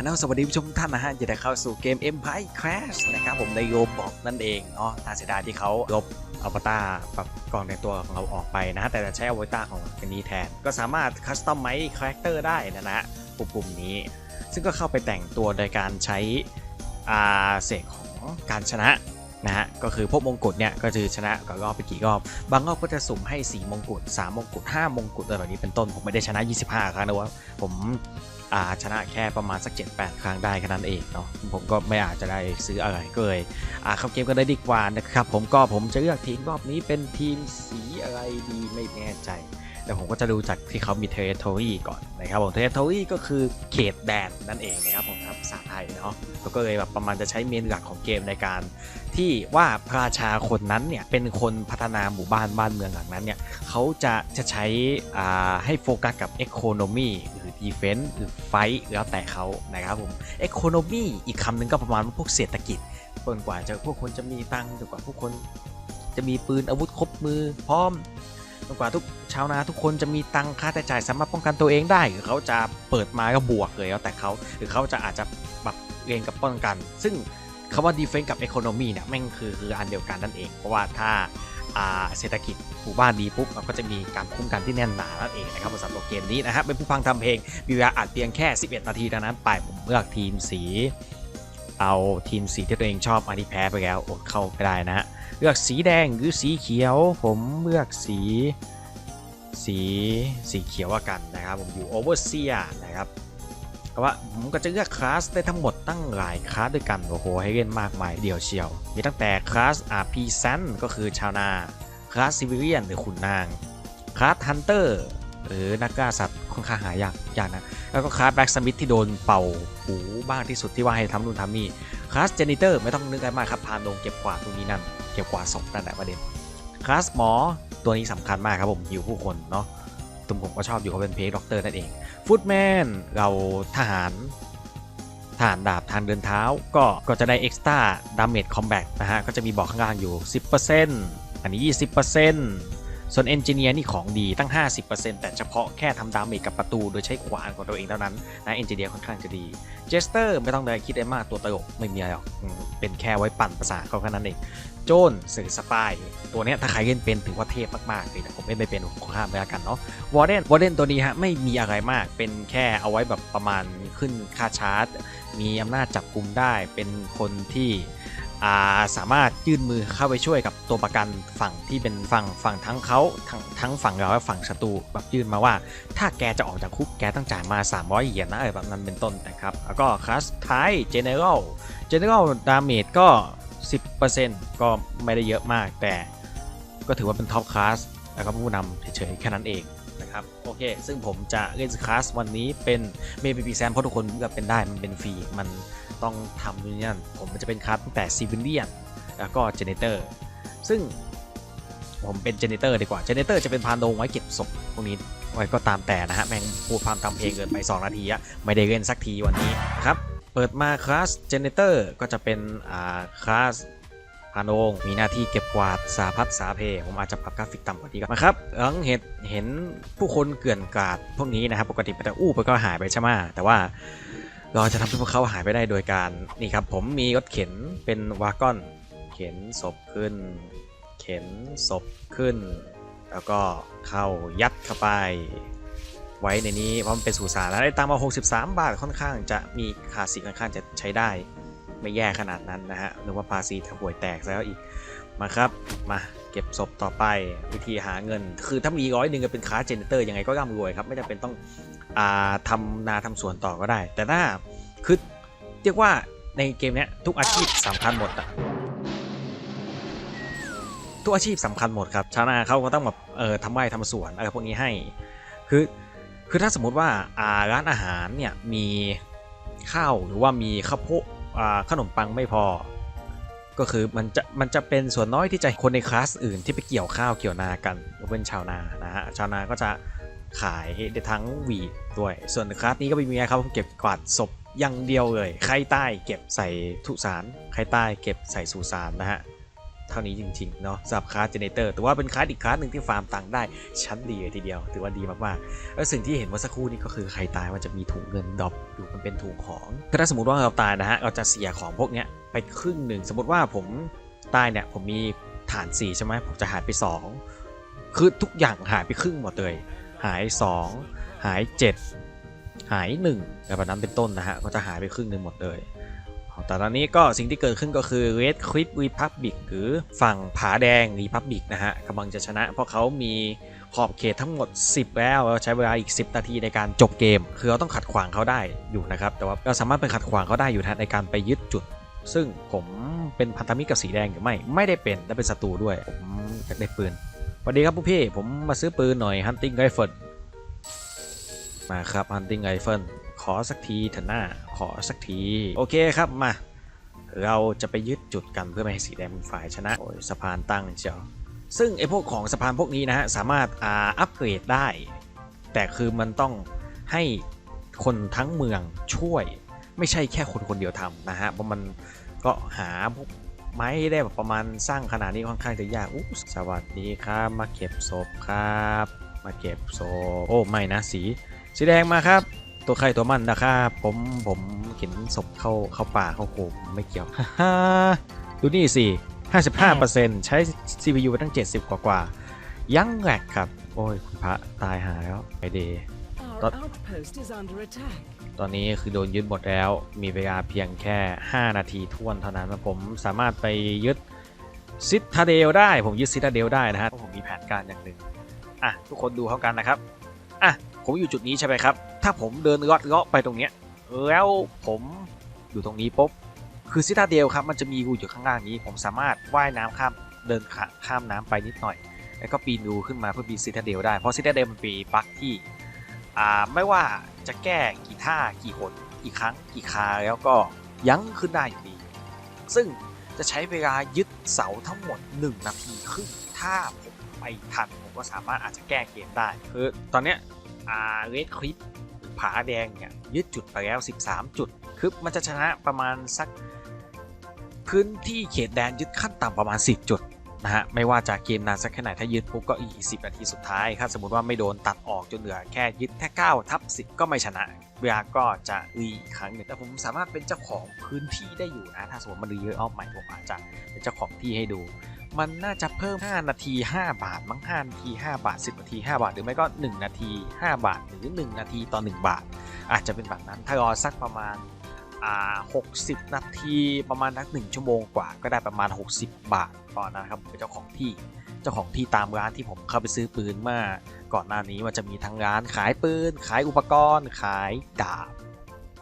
ฮัลโหลสวัสดีผู้ชมท่านนะฮะจะได้เข้าสู่เกม Empire Crash นะครับผมในโยบบอกนั่นเองเนาะน่าเสียดายที่เขาลบอวตารแบบกล่องในตัวของเราออกไปนะฮะแต่จะใช้อวตารของอันนี้แทน ก็สามารถคัสตอมไมซ์คาแรคเตอร์ได้นะฮะปุ่มๆนี้ ซึ่งก็เข้าไปแต่งตัวโดยการใช้อาเสกของการชนะนะฮะก็คือพวกมงกุฎเนี่ยก็คือชนะก็รอบไปกี่รอบบางรอบก็จะสุ่มให้ 4 มงกุฎ3มงกุฎ5มงกุฎอะไรแบบนี้เป็นต้นผมไม่ได้ชนะ 25 ครั้งนะว่าผม อาชนะแค่ประมาณสัก 7-8 ครั้งได้แค่นั้นเองเนาะผมก็ไม่อาจจะได้ซื้ออะไรก็เลยอ่าเข้าเกมกันได้ดีกว่านะครับ ผมก็ผมจะเลือกทีมรอบนี้เป็นทีมสีอะไรดีไม่แน่ใจ แต่ผมก็จะดูจากที่เขามี territory ก่อนนะครับผม territory ก็คือเขตแดนนั่นเองนะครับผมครับภาษาไทยเนาะแล้วก็เลยแบบประมาณจะใช้เมนหลักของเกมในการ ที่ว่าพระราชาคนนั้นเนี่ยเป็นคนพัฒนาหมู่บ้านบ้านเมืองหลังนั้นเนี่ยเขาจะจะใช้อ่าให้โฟกัสกับ Economy หรื อ Defense หรือ Fight แล้วแต่เขานะครับผม Economy อีกคำหนึ่งก็ประมาณว่าพวกเศรษฐกิจจนกว่าจะพวกคนจะมีตังค์จนกว่าพวกคนจะมีปืนอาวุธครบมือพร้อมจนกว่าทุกชาวนาทุกคนจะมีตังค่าใช้จ่ายสามารถป้องกันตัวเองได้หรือเขาจะเปิดมาก็บวกเลยแล้วแต่เขาหรือเขาจะอาจจะปรับเรียนกับป้องกัน ซึ่งคำว่า defense กับ economy เนี่ยแม่งคือคืออันเดียวกันนั่นเอง เพราะว่าถ้า เศรษฐกิจหมู่บ้านดีปุ๊บมันก็จะมีการคุ้มกันที่แน่นหนานั่นเองนะครับสำหรับเกมนี้นะครับเป็นผู้ฟังทำเพลงมีเวลาอัดเพียงแค่ 11 นาทีเท่านั้นไปผมเลือกทีมสีเอาทีมสีที่ตัวเองชอบอันที่แพ้ไปแล้วอดเข้าไม่ได้นะฮะเลือกสีแดงหรือสีเขียว ผมเลือกสีสีสีเขียวละกันนะครับผมอยู่ overseer นะครับ แต่ว่าผมก็จะเลือกคลาสได้ทั้งหมดตั้งหลายคลาสด้วยกันโอ้โหให้เล่นมากมายเดียวเชียว มีตั้งแต่คลาสอาพีซันก็คือชาวนาคลาสซิวิเลียนหรือขุนนางคลาสฮันเตอร์หรือนักล่าสัตว์ค่อนข้างหายากยากนะ แล้วก็คลาสแบ็กสมิธที่โดนเป่าหูบ้างที่สุดที่ว่าให้ทำนู่นทำนี่คลาสเจนิเตอร์ไม่ต้องนึกอะไรมากครับพานลงเก็บกวาดตรงนี้นั่นเก็บกวาดศพนั่นแหละประเด็นคลาสหมอตัวนี้สำคัญมากครับผมอยู่ผู้คนเนาะ ตุมผมก็ชอบอยู่เขาเป็นเพลด็อกเตอร์นั่นเองฟุตแมนเราทหารทหารดาบทางเดินเท้าก็ก็จะได้เอ็กซ์ต้าดามเมดคอมแบทนะฮะก็จะมีบอกข้างล่างอยู่ 10%อันนี้ 20% ส่วน Engineer นี่ของดีตั้ง 50%แต่เฉพาะแค่ทำดาเมจกับประตูโดยใช้ขวานของตัวเองเท่านั้นนะ Engineer ค่อนข้างจะดี Jester ไม่ต้องเลยคิดอะไรมากตัวตลกไม่มีอะไรหรอกเป็นแค่ไว้ปั่นภาษาเขาแค่นั้นเองโจนสื่อสปายตัวนี้ถ้าใครเล่นเป็นถือว่าเทพมากๆเลยแต่ผมเล่นไม่เป็นผมขอข้ามไปแล้วกันเนาะวอร์เดนวอร์เดนตัวนี้ฮะไม่มีอะไรมากเป็นแค่เอาไว้แบบประมาณขึ้นค่าชาร์จ มีอำนาจจับกลุ่มได้เป็นคนที่ สามารถยื่นมือเข้าไปช่วยกับตัวประกันฝั่งที่เป็นฝั่งฝั่งทั้งเขาทั้งทั้งฝั่งเราและฝั่งศัตรูแบบยื่นมาว่า ถ้าแกจะออกจากคุกแกต้องจ่ายมา 300เหรียญนะอะไรแบบนั้นเป็นต้นนะครับ แล้วก็คลาสท้าย General General Damage ก็ 10%ก็ไม่ได้เยอะมาก แต่ก็ถือว่าเป็นท็อปคลาสแล้วก็ผู้นำเฉยๆแค่นั้นเองนะครับโอเค ซึ่งผมจะเล่นคลาสวันนี้เป็นเมย์ปีแซมเพราะทุกคนเลือกเป็นได้มันเป็นฟรีมัน ต้องทำนู่นนี่นั่นผมมันจะเป็นคลาสตั้งแต่ซีวิเลียนแล้วก็เจเนเตอร์ซึ่งผมเป็นเจเนเตอร์ดีกว่าเจเนเตอร์จะเป็นพานโดงไว้เก็บศพพวกนี้ไว้ก็ตามแต่นะฮะ แม่งพูดความทำเพลงเกินไป 2 นาทีอะไม่ได้เล่นสักทีวันนี้ครับ เปิดมาคลาสเจเนเตอร์ก็จะเป็นอ่าคลาสพานโองมีหน้าที่เก็บกวาดสาพัดสาเพ ผมอาจจะปรับกราฟิกต่ำกว่านี้ก่อนนะครับหลังเห็นเห็นผู้คนเกลื่อนกลาดพวกนี้นะครับปกติมันจะอู้ไปก็หายไปใช่ไหมแต่ว่า เราจะทำให้พวกเขาหายไปได้โดยการนี่ครับผมมีรถเข็นเป็นวากอน เข็นศพขึ้น เข็นศพขึ้น แล้วก็เข้ายัดเข้าไป ไว้ในนี้เพราะมันเป็นสุสานแล้วได้ตังมา 63 บาทค่อนข้างจะมีคาสิค่อนข้างจะใช้ได้ ไม่แย่ขนาดนั้นนะฮะนึกว่าภาษีจะห่วยแตกแล้วอีกมาครับมาเก็บศพต่อไปวิธีหาเงิน คือถ้ามีร้อยหนึ่งก็เป็นค้าเจเนเตอร์ยังไงก็ร่ำรวยครับ ไม่จำเป็นต้อง อ่าทำนาทำสวนต่อก็ได้ แต่ถ้าคือเรียกว่าในเกมนี้ทุกอาชีพสำคัญหมดอะทุกอาชีพสำคัญหมดครับชาวนาเขาก็ต้องแบบเออทำไร่ทำสวนอะไรพวกนี้ให้ คือคือถ้าสมมุติว่าอาร้านอาหารเนี่ยมีข้าวหรือว่ามีข้าวโพดขนมปังไม่พอ ก็คือมันจะมันจะเป็นส่วนน้อยที่จะคนในคลาสอื่นที่ไปเกี่ยวข้าวเกี่ยวนากันยกเว้นชาวนานะฮะชาวนาก็จะ ขายได้ทั้งวีดด้วย ส่วนคลาสนี้ก็ไม่มีอะไรครับผมเก็บกวาดศพอย่างเดียวเลยใครใต้เก็บใส่ทุสารใครใต้เก็บใส่สุสานนะฮะเท่านี้จริงๆเนาะสำหรับคลาสเจเนเตอร์แต่ว่าเป็นคลาสอีกคลาสหนึ่งที่ฟาร์มตังค์ได้ชั้นดีเลยทีเดียวถือว่าดีมากๆแล้วสิ่งที่เห็นเมื่อสักครู่นี้ก็คือใครตายมันจะมีถุงเงินดรอปอยู่มันเป็นถุงของถ้าสมมติว่าเราตายนะฮะเราจะเสียของพวกเนี้ยไปครึ่งหนึ่งสมมติว่าผมตายเนี่ยผมมีฐาน4ใช่ไหมผมจะหายไป 2 คือทุกอย่างหายไปครึ่งหมดเลย หาย 2 หาย 7 หาย1แบบนั้นเป็นต้นนะฮะ ก็จะหายไปครึ่งหนึ่งหมดเลย แต่ตอนนี้ก็สิ่งที่เกิดขึ้นก็คือ Red Cliff Republic หรือฝั่งผาแดง Republic นะฮะกำลังจะชนะ เพราะเขามีขอบเขตทั้งหมด 10 แล้วเราใช้เวลาอีก 10 นาทีในการจบเกม คือเราต้องขัดขวางเขาได้อยู่นะครับ แต่ว่าเราสามารถไปขัดขวางเขาได้อยู่นะในการไปยึดจุด ซึ่งผมเป็นพันธมิตรกับสีแดงหรือไม่ ไม่ได้เป็นและเป็นศัตรูด้วยผมได้ปืน วัสดีครับผู้พี่ ผมมาซื้อปืนหน่อย Hunting Rifle มาครับ Hunting Rifle ขอสักทีเถอะหน้า ขอสักที โอเคครับมา เราจะไปยึดจุดกันเพื่อไม่ให้สีแดงเป็นฝ่ายชนะ โอ้ยสะพานตั้งเชียว ซึ่งไอพวกของสะพานพวกนี้นะฮะ สามารถอ่าอัปเกรดได้ แต่คือมันต้องให้คนทั้งเมืองช่วย ไม่ใช่แค่คนคนเดียวทำนะฮะ เพราะมันก็หาพวก ไม้ได้แบบประมาณสร้างขนาดนี้ค่อนข้างจะยากอุ๊ยสวัสดีครับ มาเก็บศพครับ มาเก็บศพโอ้ไม่นะสี สีแดงมาครับ ตัวใครตัวมันนะครับผมผมเห็นศพเข้าเข้าป่าเข้าโขมไม่เกี่ยวฮ่าดูนี่สิ55%ใช้ CPU ไปตั้ง 70 กว่ากว่าๆยังแหลกครับ โอ้ย คุณพระตายหาแล้วไอเดย์ ตอนนี้คือโดนยึดหมดแล้ว มีเวลาเพียงแค่ 5 นาทีทวนเท่านั้นผมสามารถไปยึดซิตาเดลได้ ผมยึดซิตาเดลได้นะฮะเพราะผมมีแผนการอย่างหนึ่งอะทุกคนดูเข้ากันนะครับอะผมอยู่จุดนี้ใช่ไหมครับ ถ้าผมเดินเลาะเลาะไปตรงเนี้ยแล้วผมอยู่ตรงนี้ปุ๊บคือซิตาเดลครับมันจะมีรูอยู่ข้างล่างนี้ ผมสามารถว่ายน้ำข้ามเดินข้ามน้ำไปนิดหน่อย แล้วก็ปีนรูขึ้นมาเพื่อปีนซิตาเดลได้เพราะซิตาเดลมันปีบั๊กที่ ไม่ว่าจะแก้กี่ท่ากี่หนกี่ครั้งกี่คาแล้วก็ยั้งขึ้นได้อยู่ดี ซึ่งจะใช้เวลายึดเสาทั้งหมด 1 นาทีครึ่งถ้าผมไปทันผมก็สามารถอาจจะแก้เกมได้คือตอนเนี้ยอ่าเรดคลิปผาแดงเนี่ยยึดจุดไปแล้ว 13 จุด คือมันจะชนะประมาณสักพื้นที่เขตแดนยึดขั้นต่ำประมาณ 10 จุด นะฮะไม่ว่าจะเกมนานสักแค่ไหนถ้ายึดปุ๊บก็อีก 10 นาทีสุดท้าย ถ้าสมมติว่าไม่โดนตัดออกจนเหลือแค่ยึดแค่9ทับ10 ก็ไม่ชนะเวลาก็จะรีอีกครั้งหนึ่งแต่ผมสามารถเป็นเจ้าของพื้นที่ได้อยู่นะถ้าสมมติมันรีเยอะออฟใหม่ผมอาจจะเป็นเจ้าของที่ให้ดู มันน่าจะเพิ่ม 5 นาที 5 บาท มั้ง5นาที 5 บาท 10 นาที 5 บาท หรือไม่ก็ 1 นาที 5 บาท หรือ 1 นาทีต่อ 1 บาท อาจจะเป็นแบบนั้นถ้ารอสักประมาณ 60 นาทีประมาณนัก1ชั่วโมงกว่า ก็ได้ประมาณ 60 บาทตอนนั้นครับเป็นเจ้าของที่เจ้าของที่ตามร้านที่ผมเข้าไปซื้อปืนมาก่อนหน้านี้มันจะมีทั้งร้านขายปืน ขายอุปกรณ์ ขายดาบ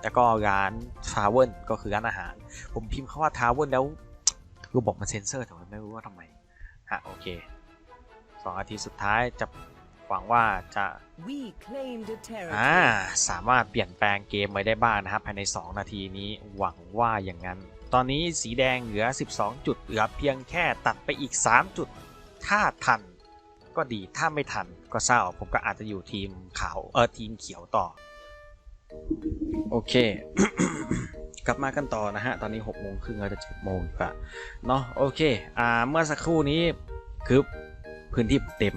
แล้วก็ร้านทราเวลก็คือร้านอาหาร ผมพิมพ์คาว่าทราเวลแล้วรูบอกมันเซ็นเซอร์แต่ว่าไม่รู้ว่าทำไมฮะโอเคสองนาทีสุดท้ายจะ หวังว่าจะ We claimed a อ่า territory. สามารถเปลี่ยนแปลงเกมไว้ได้บ้างนะครับภายใน 2 นาทีนี้หวังว่าอย่างนั้น ตอนนี้สีแดงเหลือ 12 จุดเหลือเพียงแค่ตัดไปอีก 3 จุด ถ้าทันก็ดีถ้าไม่ทันก็เศร้าผมก็อาจจะอยู่ทีมขาวเออทีมเขียวต่อ โอเค กลับมากันต่อนะฮะ ตอนนี้6โมงครึ่งเราจะ7โมงกว่าเนาะโอเค อ่าเมื่อสักครู่นี้คือพื้นที่เต็ม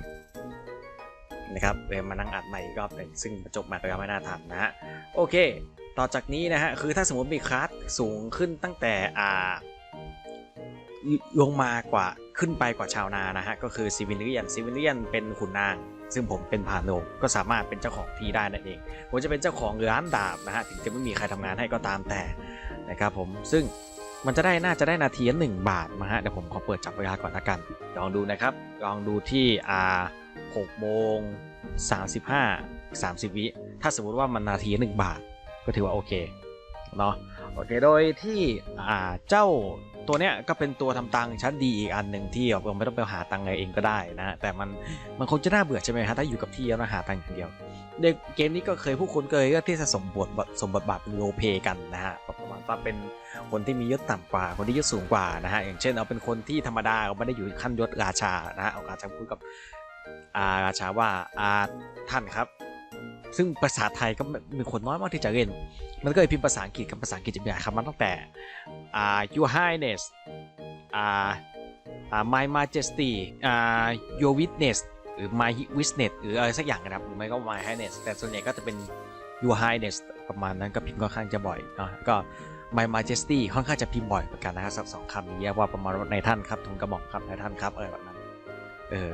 นะครับเวรมานั่งอัดใหม่อีกรอบหนึ่งซึ่งจบมาก็ยังไม่น่าทันนะฮะโอเค ต่อจากนี้นะฮะคือถ้าสมมติมีคลาสสูงขึ้นตั้งแต่อ่าลงมากว่าขึ้นไปกว่าชาวนานะฮะก็คือซิวิเลียนซิวิเลียนเป็นขุนนาง ซึ่งผมเป็นพานโรงก็สามารถเป็นเจ้าของที่ได้นั่นเองผมจะเป็นเจ้าของร้านดาบนะฮะถึงจะไม่มีใครทำงานให้ก็ตามแต่นะครับผมซึ่งมันจะได้น่าจะได้นาทีละหนึ่งบาทนะฮะเดี๋ยวผมขอเปิดจับเวลาก่อนละกัน ลองดูนะครับ ลองดูที่อ่า 6โมง35 30 วิ ถ้าสมมติว่ามันนาทีละ1บาท ก็ถือว่าโอเค เนาะโอเค โดยที่อ่าเจ้าตัวเนี้ยก็เป็นตัวทำตังค์ชั้นดีอีกอันหนึ่งที่เราไม่ต้องไปหาตังค์เองก็ได้นะ แต่มันมันคงจะน่าเบื่อใช่ไหมฮะถ้าอยู่กับที่แล้วหาตังค์อย่างเดียวในเกมนี้ก็เคยผู้คนเคยก็ที่จะสมบทสมบทบาทเป็นโรลเพกันนะฮะประมาณว่าเป็นคนที่มียศต่ำกว่าคนที่ยศสูงกว่านะฮะอย่างเช่นเอาเป็นคนที่ธรรมดาเราไม่ได้อยู่ขั้นยศราชานะฮะเอาราชาพูดกับ อาราชาว่าอาท่านครับ ซึ่งภาษาไทยก็มีคนน้อยมากที่จะเล่น มันก็เลยพิมพ์ภาษาอังกฤษกับภาษาอังกฤษจะมีหลายคำมาตั้งแต่อ่า your highness อ่าอ่า My Majesty อ่า Your Witness หรือ My Witness หรืออะไรสักอย่างนะครับหรือไม่ก็ My Highness แต่ส่วนใหญ่ก็จะเป็น Your Highness ประมาณนั้นก็พิมพ์ค่อนข้างจะบ่อยเนาะก็ My Majesty ค่อนข้างจะพิมพ์บ่อยเหมือนกันนะครับสักสองคำนี้เรียกว่าประมาณในท่านครับทุนกระหม่อมครับในท่านครับอะไรแบบนั้น เออ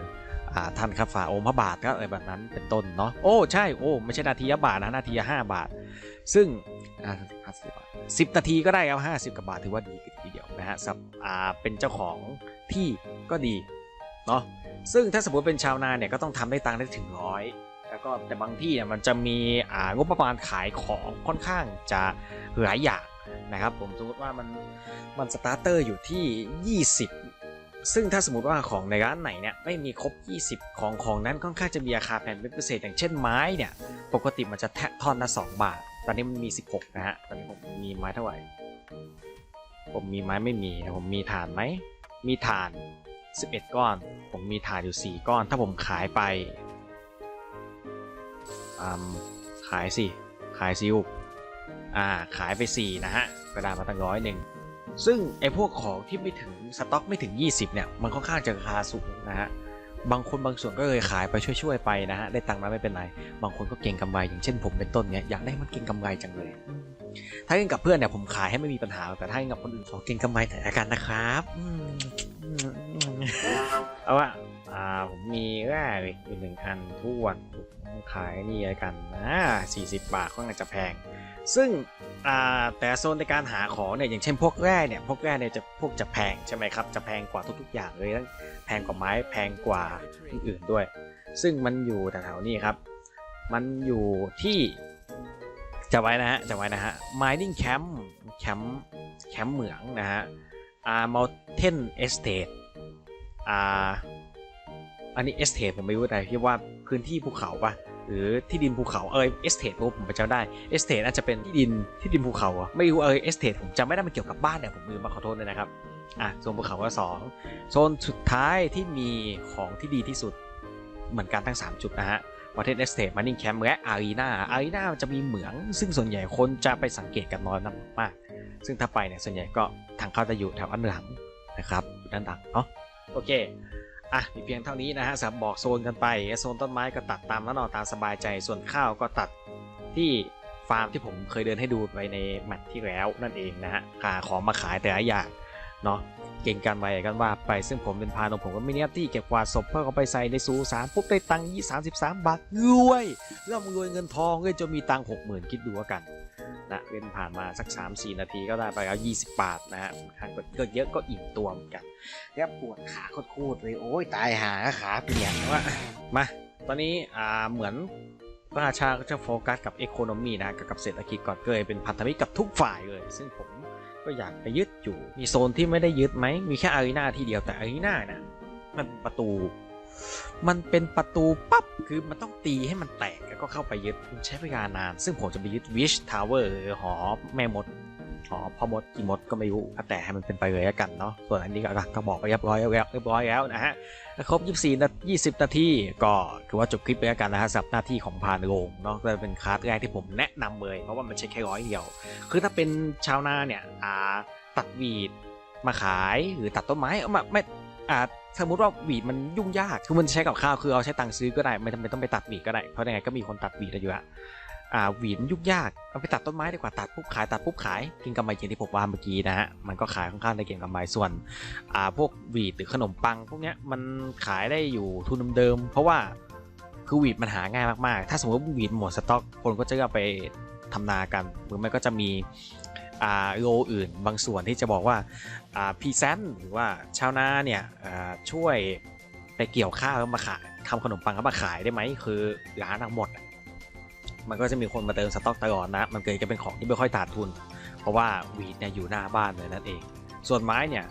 ท่านครับฝ่าองค์พระบาทก็อะไรแบบนั้นเป็นต้นเนาะโอ้ใช่โอ้ไม่ใช่นาทีบาทนะนาทีห้าบาท ซึ่งอ่า50บาทสิบนาทีก็ได้ครับห้าสิบกว่าบาทถือว่าดีทีเดียวนะฮะสับอาเป็นเจ้าของที่ก็ดีเนาะซึ่งถ้าสมมติเป็นชาวนาเนี่ยก็ต้องทำได้ตังค์ได้ถึงร้อยแล้วก็แต่บางที่เนี่ยมันจะมีอ่างบประมาณขายของค่อนข้างจะหลายอย่างนะครับผมสมมติว่ามันมันสตาร์เตอร์อยู่ที่ 20 ซึ่งถ้าสมมติว่าของในร้านไหนเนี่ยไม่มีครบ 20 ของของนั้นค่อนข้างจะมีราคาแพงเป็นพิเศษอย่างเช่นไม้เนี่ย ปกติมันจะแทะท่อนละ2บาท ตอนนี้มันมี 16 นะฮะ ตอนนี้ผมมีไม้เท่าไหร่ ผมมีไม้ไม่มีแต่ผมมีฐานไหม มีฐาน 11 ก้อน ผมมีฐานอยู่ 4 ก้อน ถ้าผมขายไป ขายสิ ขายซิวอ่า ขายไป 4 นะฮะก็ได้มาตั้งร้อยหนึ่ง ซึ่งไอ้พวกของที่ไม่ถึงสต็อกไม่ถึง 20 เนี่ย มันค่อนข้างจะราคาสูงนะฮะ บางคนบางส่วนก็เลยขายไปช่วยๆไปนะฮะ ได้ตังค์มาไม่เป็นไร บางคนก็เก่งกำไรอย่างเช่นผมเป็นต้นเนี่ยอยากได้มันเก่งกำไรจังเลย ถ้าเล่นกับเพื่อนเนี่ยผมขายให้ไม่มีปัญหา แต่ถ้าเล่นกับคนอื่นขอเก่งกำไรแต่อยละกันนะครับ เอาว่าอ่าผ มีแร่เหล็กอยู่หนึ่งอันทวนขายนี่อะไรกันนะ40 บาทค่อนข้างจะแพง ซึ่งแต่โซนในการหาของเนี่ยอย่างเช่นพวกแร่เนี่ยพวกแร่เนี่ยจะพวกจะแพงใช่ไหมครับจะแพงกว่าทุก ๆ อย่างเลยทั้งแพงกว่าไม้แพงกว่าอื่นๆด้วย ซึ่งมันอยู่แถวๆนี้ครับ มันอยู่ที่จะไว้นะฮะจะไว้นะฮะ mining camp แคมป์แคมป์เหมืองนะฮะอ่า mountain estate อ่า อันนี้ estate ผมไม่รู้แต่ที่ว่าพื้นที่ภูเขาปะหรือที่ดินภูเขาเออ estate ผมจำได้ estate อาจจะเป็นที่ดินที่ดินภูเขาอะไม่รู้เออ estate ผมจำไม่ได้มันเกี่ยวกับบ้านเนี่ยผมลืมมาขอโทษเลยนะครับอะโซนภูเขาก็สองโซนสุดท้ายที่มีของที่ดีที่สุดเหมือนกันทั้ง 3 จุดนะฮะวอเทนเอสเต e มา i ิ g งแคมป์และอารีนาอารีนาจะมีเหมือง ซึ่งส่วนใหญ่คนจะไปสังเกตกันน้อยมาก ซึ่งถ้าไปเนี่ยส่วนใหญ่ก็ทางเข้าจะอยู่แถวอันหลังนะครับด้านหลังเนาะโอเค อะมีเพียงเท่านี้นะฮะสำหรับบอกโซนกันไปโซนต้นไม้ก็ตัดตามนั้นเอาตามสบายใจส่วนข้าวก็ตัดที่ฟาร์มที่ผมเคยเดินให้ดูไปในแมตช์ที่แล้วนั่นเองนะฮะหาของมาขายแต่ละอย่างเนาะเก่งกันไปกันว่าไปซึ่งผมเป็นพานของผมก็ไม่เนียบที่เก็บกวาดศพเพื่อเอาไปใส่ในสูสารปุ๊บได้ตังค์ยี่สามสิบสามบาทรวยเริ่มรวยเงินทองเลยจนมีตังค์หกหมื่นคิดดูว่ากัน นะเล่นผ่านมาสัก 3 4 นาทีก็ได้ไปแล้ว 20 บาทนะฮะทางก็เยอะก็อิ่มตัวเหมือนกันแล้วปวดขาโคตรๆเลยโอ้ยตายหาขาเปลี่ยนว่ามา ตอนนี้อ่าเหมือนพระราชาก็จะโฟกัสกับ e อ o n o m y นะกับเศรษฐกิจก่อนก็เลยเป็นพันธมิตรกับทุกฝ่ายเลย ซึ่งผมก็อยากไปยึดอยู่ มีโซนที่ไม่ได้ยึดไหมมีแค่อารีนาที่เดียวแต่อารีนานะมันเป็นประตู มันเป็นประตูปั๊บคือมันต้องตีให้มันแตกแล้วก็เข้าไปยึดใช้เวลานาน ซึ่งผมจะไปยึดวิชทาวเวอร์หอแม่มดหอพ่อมดกี่มดก็ไม่รู้แต่ให้มันเป็นไปเลยแล้วกันเนาะส่วนอันนี้ก็ก็บอกไปเรียบร้อยแล้วเรียบร้อยแล้วนะฮะครบ 24นาที20 นาทีก็ถือว่าจบคลิปไปแล้วกันนะฮะสำหรับหน้าที่ของพานโรงเนาะก็เป็นคลาสแรกที่ผมแนะนำเลย เพราะว่ามันใช้แค่ร้อยเดียว คือถ้าเป็นชาวนาเนี่ยอ่าตัดวีดมาขายหรือตัดต้นไม้เอามาไม่อ่า สมมติว่าหวีดมันยุ่งยากคือมันใช้กับข้าวคือเอาใช้ตังค์ซื้อก็ได้ไม่จำเป็นต้องไปตัดหวีดก็ได้เพราะยังไงก็มีคนตัดหวีดอยู่ล้วอ่าหวีดมันยุ่งยากเอาไปตัดต้นไม้ดีกว่าตัดปุ๊บขายตัดปุ๊บขายกินกำไรอย่างที่ผมว่าเมื่อกี้นะฮะมันก็ขายค่อนข้างได้เก่งกำไรส่วนอ่าพวกหวีดหรือขนมปัง พวกเนี้ยมันขายได้อยู่ทุนเดิมๆเพราะว่าคือหวีดมันหาง่ายมากๆ ถ้าสมมติว่าหวีดหมดสต็อกคนก็จะเอาไปทำนากันหรือไม่ก็จะมีอ่าโลอื่นบางส่วนที่จะบอกว่า พรีเซนหรือว่าชาวนาเนี่ยช่วยไปเกี่ยวข้าวแล้วมาขายทำขนมปังแล้วมาขายได้ไหมคือร้านทั้งหมด มันก็จะมีคนมาเติมสต็อกตลอดนะ มันเกิดจะเป็นของที่ไม่ค่อยขาดทุน เพราะว่าวีดเนี่ยอยู่หน้าบ้านเลยนั่นเอง ส่วนไม้เนี่ย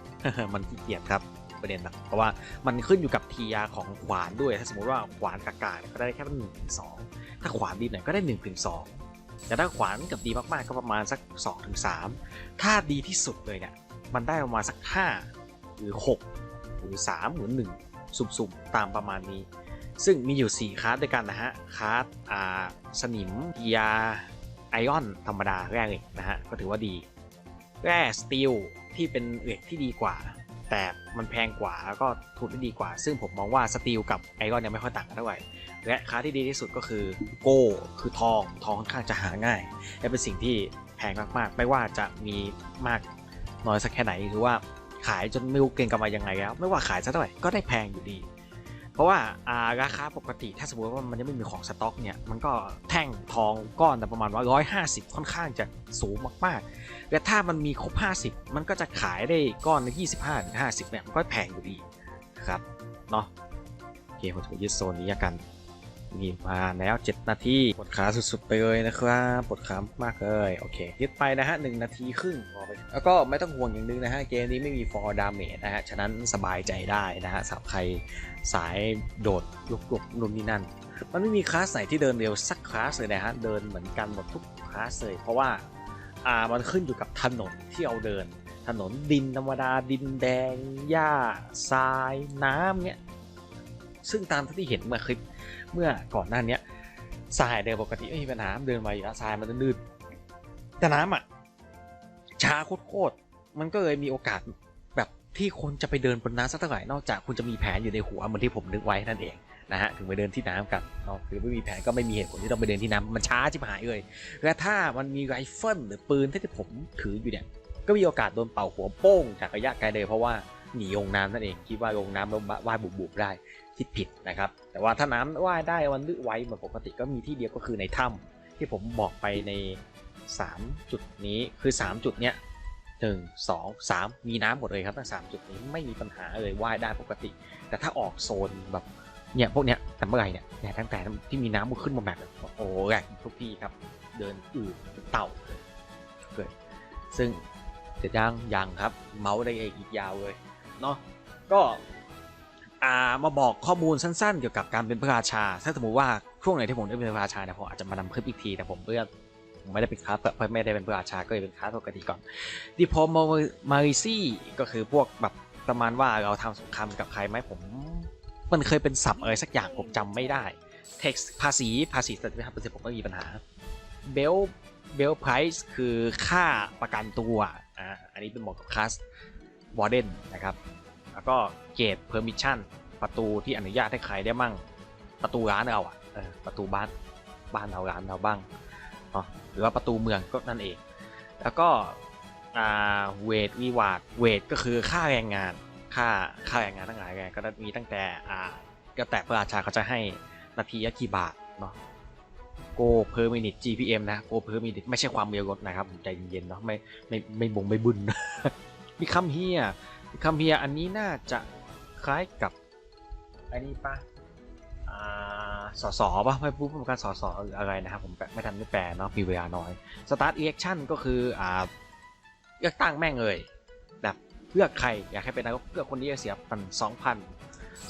มันขี้เกียจครับประเด็นนะเพราะว่ามันขึ้นอยู่กับทียาของขวานด้วย ถ้าสมมติว่าขวานกากาก็ได้แค่หนึ่งถึงสองถ้าขวานดีหน่อยก็ได้หนึ่งถึงสองแต่ถ้าขวานกับดีมากๆก็ประมาณสัก2-3ถึง3ถ้าดีที่สุดเลยเนี่ย มันได้ประมาณสัก 5 หรือ 6 หรือ 3 หรือ 1 สุ่มๆ ตามประมาณนี้ ซึ่งมีอยู่ 4คลาสด้วยกันนะฮะคลาสอ่าสนิมยาไอออนธรรมดาแร่เหล็กนะฮะ ก็ถือว่าดี แร่สตีลที่เป็นเหล็กที่ดีกว่า แต่มันแพงกว่าแล้วก็ทุนได้ดีกว่า ซึ่งผมมองว่าสตีลกับไอรอนยังไม่ค่อยต่างกันเท่าไหร่และค้าที่ดีที่สุดก็คือโก้คือทองทองค่อนข้างจะหาง่าย และเป็นสิ่งที่แพงมากๆ ไม่ว่าจะมีมาก น้อยสักแค่ไหนหรือว่าขายจนไม่รู้เก่งกำไรยังไงแล้ว ไม่ว่าขายสักเท่าไหร่ก็ได้แพงอยู่ดี เพราะว่าราคาปกติถ้าสมมติว่ามันยังไม่มีของสต็อกเนี่ยมันก็แท่งทองก้อนแต่ประมาณว่าร้อยห้าสิบค่อนข้างจะสูงมากๆและถ้ามันมีครบ50มันก็จะขายได้ก้อนละ25ถึง50เนี่ยมันก็แพงอยู่ดีครับเนาะโอเคผมจะยึดโซนนี้กัน นี่มาแล้ว 7 นาทีปวดขาสุดๆไปเลยนะครับปวดขามากเลยโอเคยึดไปนะฮะหนึ่งนาทีครึ่งพอไปแล้วก็ไม่ต้องห่วงอย่างหนึงนะฮะเกมนี้ไม่มี for damage นะฮะฉะนั้นสบายใจได้นะฮะสำหรับใครสายโดดลุกลุกนุ่นนี่นั่นมันไม่มีคลาสไหนที่เดินเร็วสักคลาสเลยนะฮะเดินเหมือนกันหมดทุกคลาสเลยเพราะว่าอ่ามันขึ้นอยู่กับถนนที่เราเดิน ถนนดินธรรมดาดินแดงหญ้าทรายน้ำเนี่ยซึ่งตามที่เห็นเมื่อคลิป เมื่อก่อนหน้าเนี้ยทรายเดินปกติไม่มีปัญหาเดินมาอยู่แล้วทรายมันลื่นๆแต่น้ำอะช้าโคตรๆมันก็เลยมีโอกาสแบบที่คนจะไปเดินบนน้ำสักเท่าไหร่นอกจากคุณจะมีแผนอยู่ในหัวเหมือนที่ผมนึกไว้นั่นเองนะฮะถึงไปเดินที่น้ำกันเนาะหรือไม่มีแผนก็ไม่มีเหตุผลที่ต้องไปเดินที่น้ำมันช้าจิบหายเลยและถ้ามันมีไรเฟิลหรือปืนที่ผมถืออยู่เนี่ยก็มีโอกาสโดนเป่าหัวโป้งจากระยะไกลเลยเพราะว่าหนีลงน้ำนั่นเองคิดว่าลงน้ำแล้วว่ายบุบๆได้ คิดผิดนะครับ แต่ว่าถ้าน้ำว่ายได้วันลึกไว้เหมือนปกติก็มีที่เดียวก็คือในถ้ำที่ผมบอกไปใน 3 จุดนี้คือ 3 จุดเนี้ยหนึ่งสองสามมีน้ำหมดเลยครับทั้งสามจุดนี้ไม่มีปัญหาเลยว่ายได้ปกติ แต่ถ้าออกโซนแบบเนี่ยพวกเนี้ยแต่เมื่อไหร่เนี่ยเนี่ยตั้งแต่ที่มีน้ำมันขึ้นมาแบบโอ้แหลกทุกที่ครับ เดินอืดเต่าเกิดซึ่งเสร็จยังยังครับ เมาส์ได้อีกยาวเลยเนาะก็ มาบอกข้อมูลสั้นๆ เกี่ยวกับการเป็นพระราชา ถ้าสมมติว่าช่วงไหนที่ผมได้เป็นพระราชาเนี่ยผมอาจจะมานำคลิปอีกที แต่ผมเลือไม่ได้เป็นคลาสไม่ได้เป็นพระราชาก็เลยเป็นคลาสปกติก่อนดิพอมมาริซี่ก็คือพวกแบบประมาณว่าเราทำสงครามกับใครไหมผม มันเคยเป็นศัพท์อะไรสักอย่างผมจำไม่ได้ text ภาษีภาษีสัตว์ภาษีผมไม่มีปัญหา bell bell price คือค่าประกันตัวอ่าอันนี้เป็นเหมาะกับคลาส warden นะครับ แล้วก็ gate permission ประตูที่อนุญาตให้ใครได้มั่ง ประตูร้านเราอะประตูบ้านบ้านเราร้านเราบ้างเนาะหรือว่าประตูเมืองก็นั่นเอง แล้วก็เวทวีวาดเวทก็คือค่าแรงงานค่าค่าแรงงานทั้งหลายแรงก็มีตั้งแต่อ่าก็แต่พระราชาเขาจะให้นาทีละกี่บาทเนาะโกเพอร์มินิต GPM นะโกเพอร์มินิตไม่ใช่ความเร็วรถนะครับใจเย็นๆเนาะไม่ไม่ไม่บงไม่บุญมีคำเฮีย คำเฮียอันนี้น่าจะคล้ายกับอันนี้ปะอ่าสสปะไม่พูดเป็นการสอสหรืออะไรนะครับ ผมไม่ทันได้แปลเนาะมีเวลาน้อย Start Election ก็คืออ่าเลือกตั้งแม่งเลยแบบเลือกใครอยากให้เป็นนายกเลือกคนนี้จะเสียพันสองพัน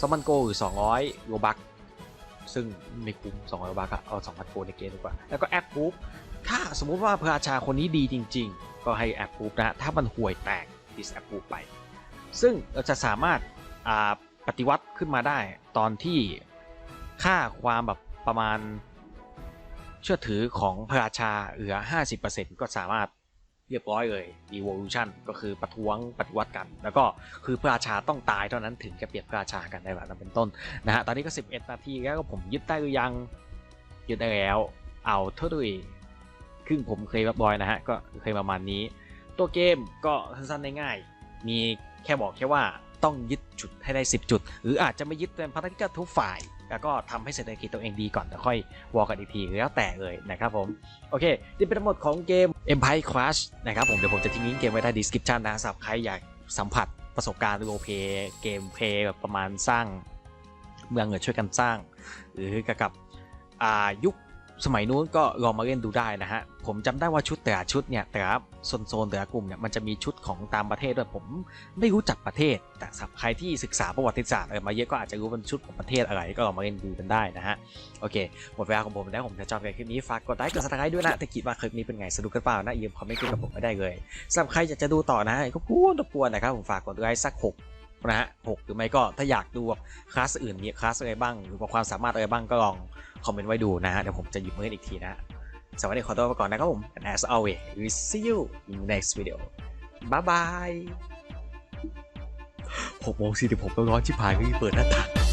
สองพันโกหรือสองร้อยโลบักซึ่งไม่คุ้มสองร้อยโลบักอะเอาสองพันโกในเกมดีกว่า แล้วก็แอปพูฟถ้าสมมุติว่าพระราชาคนนี้ดีจริง ๆ ก็ให้แอปพูฟนะถ้ามันห่วยแตกดิสแอปพูฟไป ซึ่งเราจะสามารถปฏิวัติขึ้นมาได้ตอนที่ค่าความแบบประมาณเชื่อถือของพระราชาเหลือ 50%ก็สามารถเรียบร้อยเลย revolution ก็คือประท้วงปฏิวัติกัน แล้วก็คือพระราชาต้องตายเท่านั้นถึงจะเปลี่ยนพระราชากันได้แบบนั้นเป็นต้นนะฮะ ตอนนี้ก็ 11 นาทีแล้วก็ผมยึดได้หรือยัง ยึดได้แล้ว เอาเท่าด้วยครึ่งผมเคยแบบบอยนะฮะ ก็เคยประมาณนี้ ตัวเกมก็สั้นๆง่ายๆมี แค่บอกแค่ว่าต้องยึดจุดให้ได้ 10 จุด หรืออาจจะไม่ยึดเป็นภารกิจทุกฝ่าย แล้วก็ทำให้เศรษฐกิจตัวเองดีก่อนแล้วค่อยวอลกันอีกทีแล้วแต่เลยนะครับผม โอเค นี่เป็นทั้งหมดของเกม Empire Crash นะครับผม เดี๋ยวผมจะทิ้งลิงก์เกมไว้ใต้ description นะสำหรับใครอยากสัมผัสประสบการณ์โรเพเกมเพย์แบบประมาณสร้างเมืองเงินช่วยกันสร้าง หรือเกี่ยวกับอายุค สมัยนู้นก็ลองมาเล่นดูได้นะฮะ ผมจำได้ว่าชุดแต่ละชุดเนี่ยแต่ละโซนแต่ละกลุ่มเนี่ยมันจะมีชุดของตามประเทศด้วยผมไม่รู้จักประเทศ แต่สำหรับใครที่ศึกษาประวัติศาสตร์อะไรมาเยอะก็อาจจะรู้เป็นชุดของประเทศอะไรก็ลองมาเล่นดูกันได้นะฮะ โอเค หมดเวลาของผมแล้วผมจะจบในคลิปนี้ฝากกดไลค์กดซับสไครต์ด้วยนะถ้าคิดว่าคลิปนี้เป็นไงสนุกกันเปล่านะยืมคอมเมนต์กับผมไม่ได้เลยสำหรับใครอยากจะดูต่อนะก็พูดรบกวนนะครับผมฝากกดไลค์สักหก นะฮะหกหรือไม่ก็ถ้าอยากดูคลาสอื่นมีคลาสอะไรบ้าง หรือว่าความสามารถอะไรบ้างก็ลองคอมเมนต์ไว้ดูนะฮะเดี๋ยวผมจะหยิบมาเล่นอีกทีนะสวัสดีขอตัวไปก่อนนะครับผม and as always we see you in next video bye bye 6โมง46แล้วร้อนชิบหายก็ยิ่งเปิดหน้าต่าง